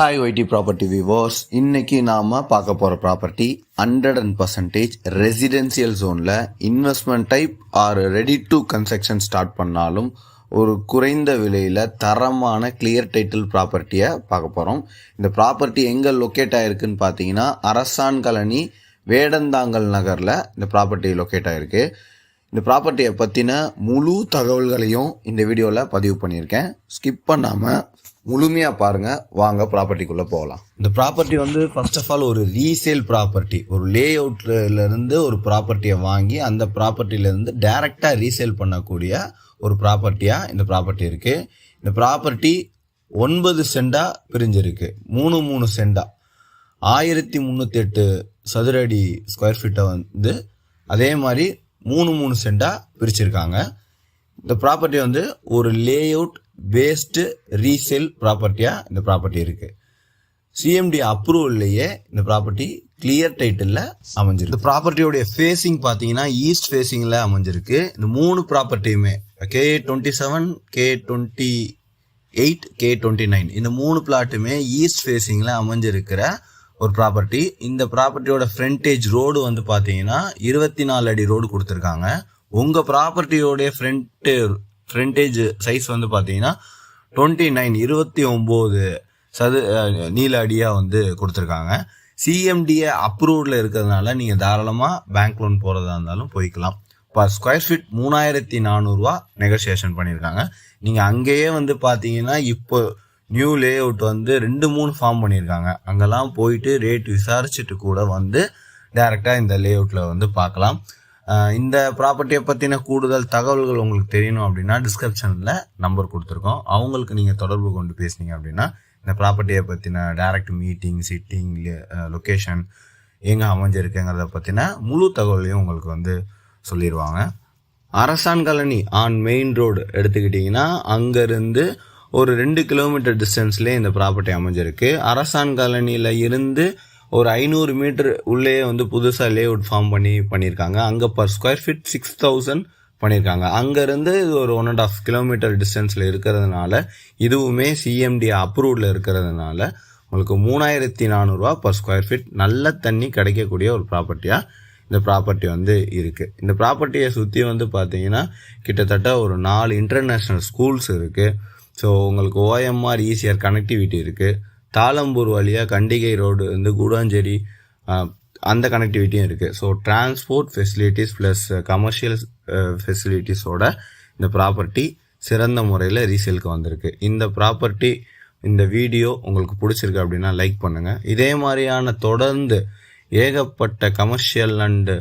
Hi YT property விவோஸ் இன்னைக்கு நாம பார்க்க போற property hundred and percentage residential ஜோன்ல investment type are ready to construction start பண்ணாலும் ஒரு குறைந்த விலையில தரமான கிளியர் டைட்டில் ப்ராப்பர்ட்டியை பார்க்க போறோம். இந்த ப்ராப்பர்ட்டி எங்க லொக்கேட் ஆயிருக்குன்னு பார்த்தீங்கன்னா அரசான் கலனி வேடந்தாங்கல் நகர்ல இந்த ப்ராப்பர்ட்டி லொக்கேட் ஆயிருக்கு. இந்த ப்ராப்பர்ட்டியை பற்றின முழு தகவல்களையும் இந்த வீடியோவில் பதிவு பண்ணியிருக்கேன். ஸ்கிப் பண்ணாமல் முழுமையாக பாருங்கள் வாங்க ப்ராப்பர்ட்டிக்குள்ளே போகலாம். இந்த ப்ராப்பர்ட்டி வந்து ஃபர்ஸ்ட் ஆஃப் ஆல் ஒரு ரீசேல் ப்ராப்பர்ட்டி ஒரு லே இருந்து ஒரு ப்ராப்பர்ட்டியை வாங்கி அந்த ப்ராப்பர்ட்டியிலேருந்து டைரெக்டாக ரீசேல் பண்ணக்கூடிய ஒரு ப்ராப்பர்ட்டியாக இந்த ப்ராப்பர்ட்டி இருக்குது இந்த ப்ராப்பர்ட்டி ஒன்பது சென்டாக பிரிஞ்சிருக்கு. மூணு மூணு சென்டா ஆயிரத்தி முந்நூற்றி எட்டு சதுரடி ஸ்கொயர் ஃபீட்டை வந்து அதே மாதிரி மூணு மூணு சென்டாக பிரிச்சிருக்காங்க. இந்த ப்ராப்பர்ட்டி வந்து ஒரு லே அவுட் பேஸ்டு ரீசேல் ப்ராப்பர்ட்டியாக இந்த ப்ராப்பர்ட்டி இருக்குது சிஎம்டி அப்ரூவல்லையே இந்த ப்ராப்பர்ட்டி கிளியர் டைட்டிலில் அமைஞ்சிருக்கு. இந்த ப்ராப்பர்ட்டியோடைய ஃபேஸிங் பார்த்தீங்கன்னா ஈஸ்ட் ஃபேஸிங்கில் அமைஞ்சிருக்கு. இந்த மூணு ப்ராப்பர்ட்டியுமே K twenty seven K twenty eight K twenty nine இந்த மூணு பிளாட்டுமே ஈஸ்ட் ஃபேஸிங்கில் அமைஞ்சிருக்கிற ஒரு ப்ராப்பர்ட்டி இந்த ப்ராப்பர்ட்டியோட ஃப்ரண்டேஜ் ரோடு வந்து பார்த்தீங்கன்னா இருபத்தி நாலு அடி ரோடு கொடுத்துருக்காங்க. உங்கள் ப்ராப்பர்ட்டியோடைய ஃப்ரண்ட்டு ஃப்ரண்டேஜ் சைஸ் வந்து பார்த்தீங்கன்னா டுவெண்ட்டி நைன் இருபத்தி ஒம்பது சது நீல அடியாக வந்து கொடுத்துருக்காங்க. சிஎம்டிஏ அப்ரூவ்டில் இருக்கிறதுனால நீங்கள் தாராளமாக பேங்க் லோன் போகிறதா இருந்தாலும் போய்க்கலாம். பர் ஸ்கொயர் ஃபீட் மூணாயிரத்தி நானூறுரூவா நெகோசியேஷன் பண்ணியிருக்காங்க நீங்கள் அங்கேயே வந்து பார்த்தீங்கன்னா இப்போ நியூ லே அவுட் வந்து ரெண்டு மூணு ஃபார்ம் பண்ணியிருக்காங்க. அங்கெல்லாம் போயிட்டு ரேட் விசாரிச்சுட்டு கூட வந்து டேரெக்டாக இந்த லே அவுட்டில் வந்து பார்க்கலாம். இந்த ப்ராப்பர்ட்டியை பற்றின கூடுதல் தகவல்கள் உங்களுக்கு தெரியணும் அப்படின்னா டிஸ்கிரிப்ஷனில் நம்பர் கொடுத்துருக்கோம். அவங்களுக்கு நீங்கள் தொடர்பு கொண்டு பேசுனீங்க அப்படின்னா இந்த ப்ராப்பர்ட்டியை பற்றின டைரக்ட் மீட்டிங் சிட்டிங் லொக்கேஷன் எங்கே அமைஞ்சிருக்குங்கிறத பற்றின முழு தகவலையும் உங்களுக்கு வந்து சொல்லிடுவாங்க Arasan colony on main road எடுத்துக்கிட்டிங்கன்னா அங்கேருந்து ஒரு ரெண்டு கிலோமீட்டர் டிஸ்டன்ஸ்லேயே இந்த ப்ராப்பர்ட்டி அமைஞ்சிருக்கு. அரசான் காலனியில் இருந்து ஒரு ஐநூறு மீட்டர் உள்ளே வந்து புதுசாக லே அவுட் ஃபார்ம் பண்ணி பண்ணியிருக்காங்க. அங்கே per square feet six thousand பண்ணியிருக்காங்க. அங்கேருந்து இது ஒரு ஒன் அண்ட் ஆஃப் கிலோமீட்டர் டிஸ்டன்ஸில் இருக்கிறதுனால இதுவுமே சிஎம்டி அப்ரூவ்டில் இருக்கிறதுனால உங்களுக்கு மூணாயிரத்தி நானூறுரூவா பர் ஸ்கொயர் ஃபீட் நல்ல தண்ணி கிடைக்கக்கூடிய ஒரு ப்ராப்பர்ட்டியாக இந்த ப்ராப்பர்ட்டி வந்து இருக்குது இந்த ப்ராப்பர்ட்டியை சுற்றி வந்து பார்த்தீங்கன்னா கிட்டத்தட்ட ஒரு நாலு இன்டர்நேஷ்னல் ஸ்கூல்ஸ் இருக்குது ஸோ உங்களுக்கு ஓஎம்ஆர் ஈஸியர் கனெக்டிவிட்டி இருக்குது தாளம்பூர் வழியாக கண்டிகை ரோடு வந்து கூடாஞ்சேரி அந்த கனெக்டிவிட்டியும் இருக்குது so transport facilities plus commercial ஃபெசிலிட்டிஸோட இந்த ப்ராப்பர்ட்டி சிறந்த முறையில் ரீசேலுக்கு வந்திருக்கு. இந்த ப்ராப்பர்ட்டி இந்த வீடியோ உங்களுக்கு பிடிச்சிருக்கு அப்படின்னா லைக் பண்ணுங்கள் இதே மாதிரியான தொடர்ந்து ஏகப்பட்ட கமர்ஷியல் அண்டு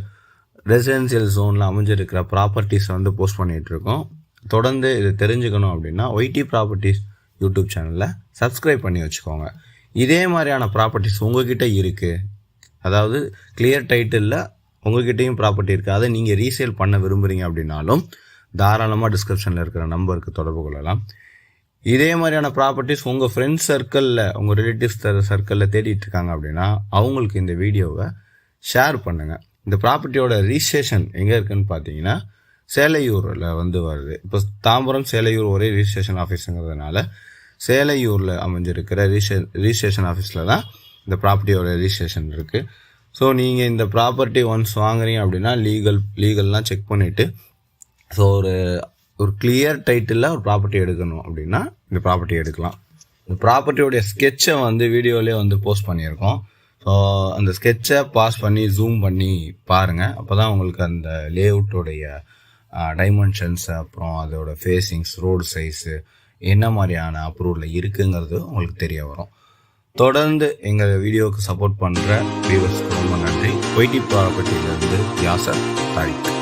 ரெசிடென்சியல் ஜோனில் அமைஞ்சிருக்கிற ப்ராப்பர்ட்டிஸ் வந்து போஸ்ட் பண்ணிகிட்ருக்கோம் தொடர்ந்து இது தெரிஞ்சுக்கணும் அப்படின்னா ஒய்டி ப்ராப்பர்ட்டிஸ் யூடியூப் சேனலில் சப்ஸ்கிரைப் பண்ணி வச்சுக்கோங்க. இதே மாதிரியான ப்ராப்பர்ட்டிஸ் உங்ககிட்ட இருக்குது அதாவது கிளியர் டைட்டிலில் உங்ககிட்டயும் ப்ராப்பர்ட்டி இருக்குது அதை நீங்கள் ரீசேல் பண்ண விரும்புகிறீங்க அப்படின்னாலும் தாராளமாக டிஸ்கிரிப்ஷனில் இருக்கிற நம்பருக்கு தொடர்பு கொள்ளலாம். இதே மாதிரியான ப்ராப்பர்ட்டிஸ் உங்கள் ஃப்ரெண்ட்ஸ் சர்க்கிளில் உங்கள் ரிலேட்டிவ்ஸ் சர்க்கிளில் தேடிட்டு இருக்காங்க அப்படின்னா அவங்களுக்கு இந்த வீடியோவை ஷேர் பண்ணுங்கள் இந்த ப்ராப்பர்ட்டியோட ரிஜிஸ்ட்ரேஷன் எங்கே இருக்குதுன்னு பார்த்தீங்கன்னா சேலையூரில் வந்து வருது. இப்போ தாம்பரம் சேலையூர் ஒரே ரிஜிஸ்ட்ரேஷன் ஆஃபீஸுங்கிறதுனால சேலையூரில் அமைஞ்சிருக்கிற ரிஜிஸ்ட்ரே ரிஜிஸ்ட்ரேஷன் ஆஃபீஸில் தான் இந்த ப்ராப்பர்ட்டியோட ரிஜிஸ்ட்ரேஷன் இருக்குது ஸோ நீங்கள் இந்த ப்ராப்பர்ட்டி ஒன்ஸ் வாங்குறீங்க அப்படின்னா லீகல் லீகல்லாம் செக் பண்ணிவிட்டு ஸோ ஒரு ஒரு கிளியர் டைட்டிலில் ஒரு ப்ராப்பர்ட்டி எடுக்கணும் அப்படின்னா இந்த ப்ராப்பர்ட்டி எடுக்கலாம். இந்த ப்ராப்பர்ட்டியோடைய ஸ்கெட்சை வந்து வீடியோலேயே வந்து போஸ்ட் பண்ணியிருக்கோம். ஸோ அந்த ஸ்கெட்சை பாஸ் பண்ணி ஜூம் பண்ணி பாருங்கள் அப்போ தான் உங்களுக்கு அந்த லேஅவுட்டோடைய டைமென்ஷன்ஸ் அப்புறம் அதோட ஃபேஸிங்ஸ் ரோடு சைஸு என்ன மாதிரியான அப்ரூவலில் இருக்குங்கிறது உங்களுக்கு தெரிய வரும். தொடர்ந்து எங்கள் வீடியோவுக்கு சப்போர்ட் பண்ணுற வியூவர்ஸ்க்கு ரொம்ப நன்றி. ஒய்டி ப்ராப்பர்ட்டியிலேருந்து யாசர் தாரிக்.